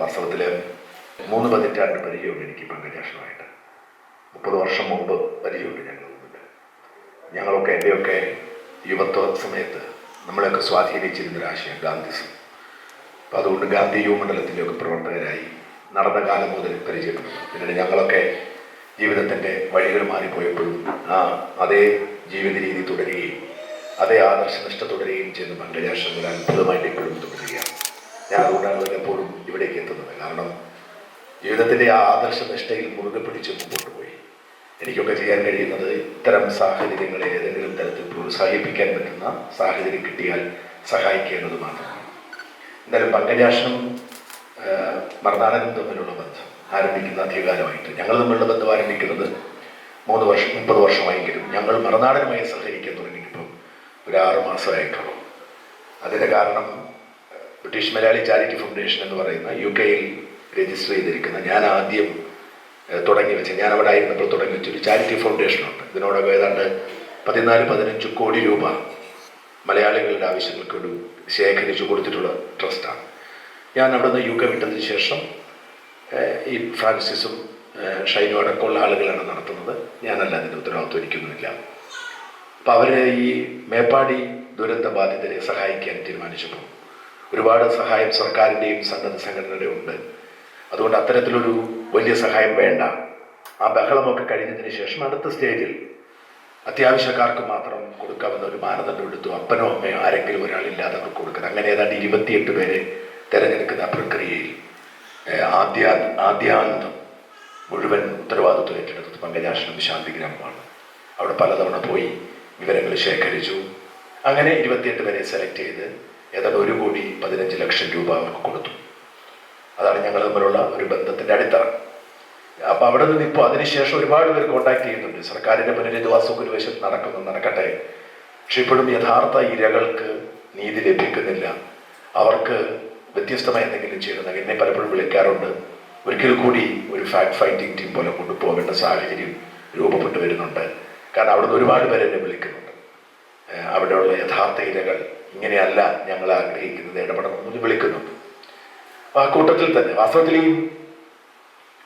വാസ്തവത്തിൽ മൂന്ന് പതിറ്റാണ്ട് പരിചയമുണ്ട് എനിക്ക് പങ്കജാഷനുമായിട്ട് മുപ്പത് വർഷം മുമ്പ് പരിചയമുണ്ട് ഞങ്ങൾ മുമ്പിട്ട് ഞങ്ങളൊക്കെ എന്റെയൊക്കെ യുവത്വ സമയത്ത് നമ്മളെയൊക്കെ സ്വാധീനിച്ചിരുന്നൊരാശയം ഗാന്ധിസം. അപ്പം അതുകൊണ്ട് ഗാന്ധി യുവമണ്ഡലത്തിന്റെയൊക്കെ പ്രവർത്തകരായി നടന്ന കാലം മുതൽ പരിചയപ്പെട്ടു. പിന്നീട് ഞങ്ങളൊക്കെ ജീവിതത്തിന്റെ വഴികൾ മാറിപ്പോയപ്പോഴും ആ അതേ ജീവിത രീതി തുടരുകയും അതേ ആദർശനിഷ്ഠ തുടരുകയും ചെയ്യുന്ന പങ്കജാഷം ഒരു അത്ഭുതമായിട്ട് ഇപ്പോഴും തുടരുകയാണ്. ഞാൻ അതുകൊണ്ടാണ് എപ്പോഴും ഇവിടേക്ക് എത്തുന്നത്. കാരണം ജീവിതത്തിന്റെ ആ ആദർശ നിഷ്ഠയിൽ മുറുകെ പിടിച്ച് മുമ്പോട്ട് പോയി. എനിക്കൊക്കെ ചെയ്യാൻ കഴിയുന്നത് ഇത്തരം സാഹചര്യങ്ങളെ ഏതെങ്കിലും തരത്തിൽ പ്രോത്സാഹിപ്പിക്കാൻ പറ്റുന്ന സാഹചര്യം കിട്ടിയാൽ സഹായിക്കേണ്ടത് മാത്രമാണ് എന്തായാലും പങ്കജാഷനും മറുനാടനും തമ്മിലുള്ള ബന്ധം ആരംഭിക്കുന്ന അധികാരമായിട്ട്. ഞങ്ങൾ തമ്മിലുള്ള ബന്ധം ആരംഭിക്കുന്നത് മൂന്ന് വർഷം മുപ്പത് വർഷമായെങ്കിലും ഞങ്ങൾ മറുനാടനുമായി സഹകരിക്കാൻ തുടങ്ങിയിട്ടിപ്പം ഒരു ആറ് മാസമായിട്ടുള്ളൂ. അതിന്റെ കാരണം ബ്രിട്ടീഷ് മലയാളി ചാരിറ്റി ഫൗണ്ടേഷൻ എന്ന് പറയുന്ന യു കെയിൽ രജിസ്റ്റർ ചെയ്തിരിക്കുന്ന ഞാൻ ആദ്യം തുടങ്ങി വെച്ച ഞാൻ അവിടെ ആയിരുന്നപ്പോൾ തുടങ്ങി വെച്ചൊരു ചാരിറ്റി ഫൗണ്ടേഷനുണ്ട് ഇതിനോടൊക്കെ ഏതാണ്ട് പതിനാല് പതിനഞ്ച് കോടി രൂപ മലയാളികളുടെ ആവശ്യങ്ങൾക്ക് ഒരു ശേഖരിച്ചു കൊടുത്തിട്ടുള്ള ട്രസ്റ്റാണ് ഞാൻ അവിടെ നിന്ന് യു കെ വിട്ടതിന് ശേഷം ഈ ഫ്രാൻസിസും ഷൈനും അടക്കമുള്ള ആളുകളാണ് നടത്തുന്നത്. ഞാനല്ല അതിന്റെ ഉത്തരവാദിത്വം എനിക്കൊന്നുമില്ല. അപ്പോൾ അവർ ഈ മേപ്പാടി ദുരന്ത ബാധിതരെ സഹായിക്കാൻ തീരുമാനിച്ചപ്പോൾ ഒരുപാട് സഹായം സർക്കാരിന്റെയും സന്നദ്ധ സംഘടനയുടെയും ഉണ്ട്. അതുകൊണ്ട് അത്തരത്തിലൊരു വലിയ സഹായം വേണ്ട. ആ ബഹളമൊക്കെ കഴിഞ്ഞതിന് ശേഷം അടുത്ത സ്റ്റേജിൽ അത്യാവശ്യക്കാർക്ക് മാത്രം കൊടുക്കാമെന്ന ഒരു മാനദണ്ഡം എടുത്തു. അപ്പനോ അമ്മയോ ആരെങ്കിലും ഒരാളില്ലാതെ അവർക്ക് കൊടുക്കുന്നത് അങ്ങനെ ഏതാണ്ട് ഇരുപത്തിയെട്ട് പേരെ തിരഞ്ഞെടുക്കുന്ന പ്രക്രിയയിൽ ആദ്യ ആദ്യാന്തം മുഴുവൻ ഉത്തരവാദിത്വം ഏറ്റെടുത്തത് പങ്കജാഷനും ശാന്തിഗ്രാമമാണ് അവിടെ പലതവണ പോയി വിവരങ്ങൾ ശേഖരിച്ചു. അങ്ങനെ ഇരുപത്തിയെട്ട് പേരെ സെലക്ട് ചെയ്ത് ഏതാണ്ട് ഒരു കോടി പതിനഞ്ച് ലക്ഷം രൂപ അവർക്ക് കൊടുത്തു. അതാണ് ഞങ്ങൾ തമ്മിലുള്ള ഒരു ബന്ധത്തിന്റെ അടിത്തറ. അപ്പൊ അവിടെ നിന്ന് ഇപ്പോൾ അതിനുശേഷം ഒരുപാട് പേർ കോണ്ടാക്ട് ചെയ്യുന്നുണ്ട്. സർക്കാരിന്റെ പുനരധിവാസമൊക്കെ ഒരു വശം നടക്കുന്നു നടക്കട്ടെ. പക്ഷെ ഇപ്പോഴും യഥാർത്ഥ ഇരകൾക്ക് നീതി ലഭിക്കുന്നില്ല. അവർക്ക് വ്യത്യസ്തമായ എന്തെങ്കിലും ചെയ്യണം എന്നെ പലപ്പോഴും വിളിക്കാറുണ്ട്. ഒരിക്കൽ കൂടി ഒരു ഫാക്ട് ഫൈറ്റിംഗ് ടീം പോലെ കൊണ്ടുപോകേണ്ട സാഹചര്യം രൂപപ്പെട്ടു വരുന്നുണ്ട് കാരണം അവിടുന്ന് ഒരുപാട് പേരെന്നെ വിളിക്കുന്നുണ്ട്. അവിടെയുള്ള യഥാർത്ഥ ഇരകൾ ഇങ്ങനെയല്ല ഞങ്ങൾ ആഗ്രഹിക്കുന്നത് ഇടപെടണമെന്ന് വിളിക്കുന്നുണ്ട് ആ കൂട്ടത്തിൽ തന്നെ വാസ്തവത്തിൽ ഈ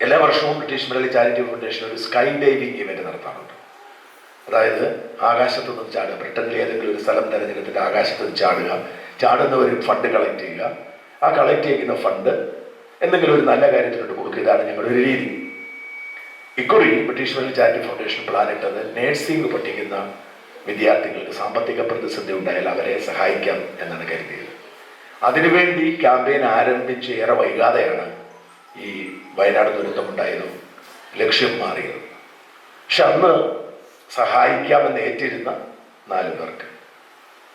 എല്ലാ വർഷവും ബ്രിട്ടീഷ് മെഡലി ചാരിറ്റി ഫൗണ്ടേഷൻ ഒരു സ്കൈ ഡൈവിംഗ് ഇവന്റ് നടത്താറുണ്ട്. അതായത് ആകാശത്ത് നിന്ന് ചാടുക ബ്രിട്ടനിലെ ഏതെങ്കിലും ഒരു സ്ഥലം തിരഞ്ഞെടുത്തിട്ട് ആകാശത്ത് നിന്ന് ചാടുക ചാടുന്ന ഒരു ഫണ്ട് കളക്ട് ചെയ്യുക. ആ കളക്ട് ചെയ്യുന്ന ഫണ്ട് എന്തെങ്കിലും ഒരു നല്ല കാര്യത്തിലോട്ട് കൊടുക്കുക ഇതാണ് ഞങ്ങളുടെ ഒരു രീതി. ഇക്കുറി British medley charity foundation plan ഇട്ടത് നേഴ്സിംഗ് പഠിക്കുന്ന വിദ്യാർത്ഥികൾക്ക് സാമ്പത്തിക പ്രതിസന്ധി ഉണ്ടായാൽ അവരെ സഹായിക്കാം എന്നാണ് കരുതിയത്. അതിനുവേണ്ടി ക്യാമ്പയിൻ ആരംഭിച്ച് ഏറെ വൈകാതെയാണ് ഈ വയനാട് ദുരന്തമുണ്ടായതും ലക്ഷ്യം മാറിയത്. പക്ഷെ അന്ന് സഹായിക്കാമെന്ന് ഏറ്റിരുന്ന നാല് പേർക്ക്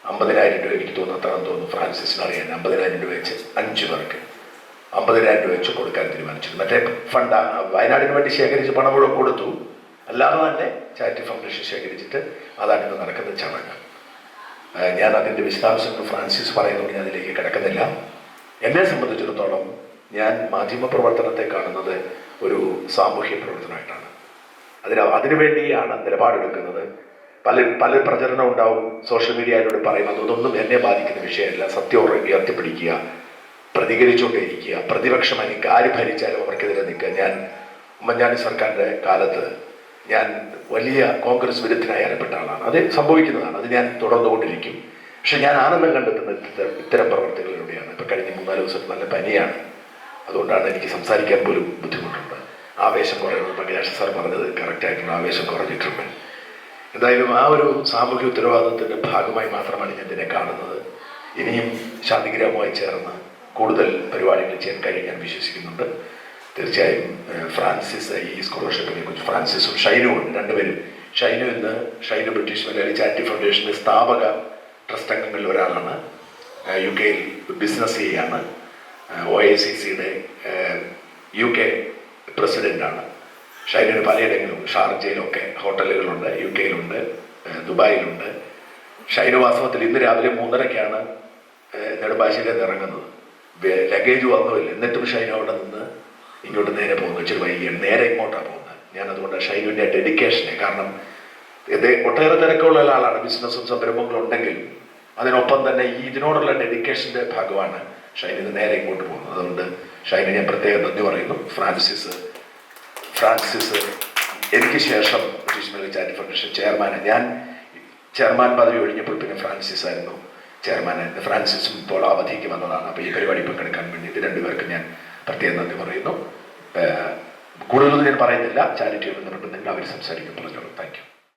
അമ്പതിനായിരം രൂപ എനിക്ക് തോന്നുന്നു അത്ര തോന്നുന്നു ഫ്രാൻസിസിന് അറിയാൻ. അമ്പതിനായിരം രൂപ വെച്ച് അഞ്ച് പേർക്ക് അമ്പതിനായിരം രൂപ വെച്ച് കൊടുക്കാൻ തീരുമാനിച്ചു മറ്റേ ഫണ്ട് വയനാടിന് വേണ്ടി ശേഖരിച്ച് പണം കൊടുത്തു. അല്ലാതെ തന്നെ ചാരിറ്റി ഫൗണ്ടേഷൻ ശേഖരിച്ചിട്ട് അതാണ് ഇന്ന് നടക്കുന്ന ചടങ്ങ്. ഞാൻ അതിന്റെ വിശദാംശങ്ങൾ ഫ്രാൻസിസ് പറയുന്നുണ്ട് ഞാൻ അതിലേക്ക് കിടക്കുന്നില്ല. എന്നെ സംബന്ധിച്ചിടത്തോളം ഞാൻ മാധ്യമ പ്രവർത്തനത്തെ കാണുന്നത് ഒരു സാമൂഹ്യ പ്രവർത്തനമായിട്ടാണ്. അതിന് അതിനുവേണ്ടിയാണ് നിലപാടെടുക്കുന്നത്. പല പല പ്രചരണം ഉണ്ടാവും. സോഷ്യൽ മീഡിയയിലൂടെ പറയുന്നത് അതൊന്നും എന്നെ ബാധിക്കുന്ന വിഷയമല്ല. സത്യം ഉയർത്തിപ്പിടിക്കുക. പ്രതികരിച്ചുകൊണ്ടേയിരിക്കുക. പ്രതിപക്ഷം എനിക്ക് ആര് ഭരിച്ചാലും അവർക്കെതിരെ നിൽക്കുക. ഞാൻ ഉമ്മൻചാണ്ടി സർക്കാരിന്റെ കാലത്ത് ഞാൻ വലിയ കോൺഗ്രസ് വിരുദ്ധനായി അറിയപ്പെട്ട ആളാണ്. അത് സംഭവിക്കുന്നതാണ്. അത് ഞാൻ തുടർന്നുകൊണ്ടിരിക്കും. പക്ഷെ ഞാൻ ആനന്ദം കണ്ടെത്തുന്ന ഇത്തരം ഇത്തരം പ്രവർത്തികളിലൂടെയാണ്. ഇപ്പം കഴിഞ്ഞ മൂന്നാൽ ദിവസത്തിൽ നല്ല പനിയാണ്. അതുകൊണ്ടാണ് എനിക്ക് സംസാരിക്കാൻ പോലും ബുദ്ധിമുട്ടുണ്ട്. ആവേശം കുറയുന്നത് പങ്കജാഷ സാർ പറഞ്ഞത് കറക്റ്റായിട്ടുള്ള ആവേശം കുറഞ്ഞിട്ടുണ്ട്. എന്തായാലും ആ ഒരു സാമൂഹ്യ ഉത്തരവാദിത്വത്തിന്റെ ഭാഗമായി മാത്രമാണ് ഞാൻ ഇതിനെ കാണുന്നത്. ഇനിയും ശാന്തിഗ്രാമമായി ചേർന്ന് കൂടുതൽ പരിപാടികൾ ചെയ്യാൻ കഴിയും ഞാൻ വിശ്വസിക്കുന്നുണ്ട്. തീർച്ചയായും ഫ്രാൻസിസ് ഈ സ്കോളർഷിപ്പിനെ കുറിച്ച് ഫ്രാൻസിസും ഷൈനും ഉണ്ട് രണ്ടുപേരും. ഷൈനു ഇന്ന് ഷൈനു ബ്രിട്ടീഷ് മലയാളി ചാരിറ്റി ഫൗണ്ടേഷന്റെ സ്ഥാപക ട്രസ്റ്റ് അംഗങ്ങളിൽ ഒരാളാണ്. യു കെയിൽ ബിസിനസ് ചെയ്യാണ്. ഒ ഐ സി സിയുടെ യു കെ പ്രസിഡന്റാണ് ഷൈനിന് പലയിടങ്ങളിലും ഷാർജയിലൊക്കെ ഹോട്ടലുകളുണ്ട് യു കെയിലുണ്ട് ദുബായിലുണ്ട്. ഷൈനു വാസ്തവത്തിൽ ഇന്ന് രാവിലെ മൂന്നരയ്ക്കാണ് നെടുമ്പാശ്ശേരിയിൽ നിന്ന് ഇറങ്ങുന്നത് ലഗേജ് വന്നുമില്ല. എന്നിട്ടും ഷൈനു അവിടെ നിന്ന് ഇങ്ങോട്ട് നേരെ പോകുന്നു. ഇച്ചിരി വൈകിയാണ്. നേരെ ഇങ്ങോട്ടാണ് പോകുന്നത്. ഞാൻ അതുകൊണ്ട് ഷൈനുവിന്റെ ഡെഡിക്കേഷനെ കാരണം ഒട്ടേറെ തിരക്കുള്ള ഒരാളാണ്. ബിസിനസ്സും സംരംഭങ്ങളും ഉണ്ടെങ്കിലും അതിനൊപ്പം തന്നെ ഈ ഇതിനോടുള്ള ഡെഡിക്കേഷന്റെ ഭാഗമാണ് ഷൈനിന് നേരെ ഇങ്ങോട്ട് പോകുന്നത്. അതുകൊണ്ട് ഷൈനു ഞാൻ പ്രത്യേകം നന്ദി പറയുന്നു. ഫ്രാൻസിസ് ഫ്രാൻസിസ് എനിക്ക് ശേഷം ബ്രിട്ടീഷ് ചാരിറ്റി ഫൗണ്ടേഷൻ ചെയർമാൻ ഞാൻ ചെയർമാൻ പദവി ഒഴിഞ്ഞപ്പോൾ പിന്നെ ഫ്രാൻസിസ് ആയിരുന്നു ചെയർമാൻ. ഫ്രാൻസിസും ഇപ്പോൾ അവധിക്ക് വന്നതാണ്. അപ്പോൾ ഈ പരിപാടി പങ്കെടുക്കാൻ വേണ്ടി ഇത് രണ്ടുപേർക്ക് ഞാൻ പ്രത്യേകം നന്ദി പറയുന്നു. കൂടുതലൊന്നും ഞാൻ പറയുന്നില്ല. ചാരിറ്റിയിൽ ബന്ധപ്പെട്ടുണ്ടെങ്കിൽ അവർ സംസാരിക്കും. പറഞ്ഞോളൂ. Thank you.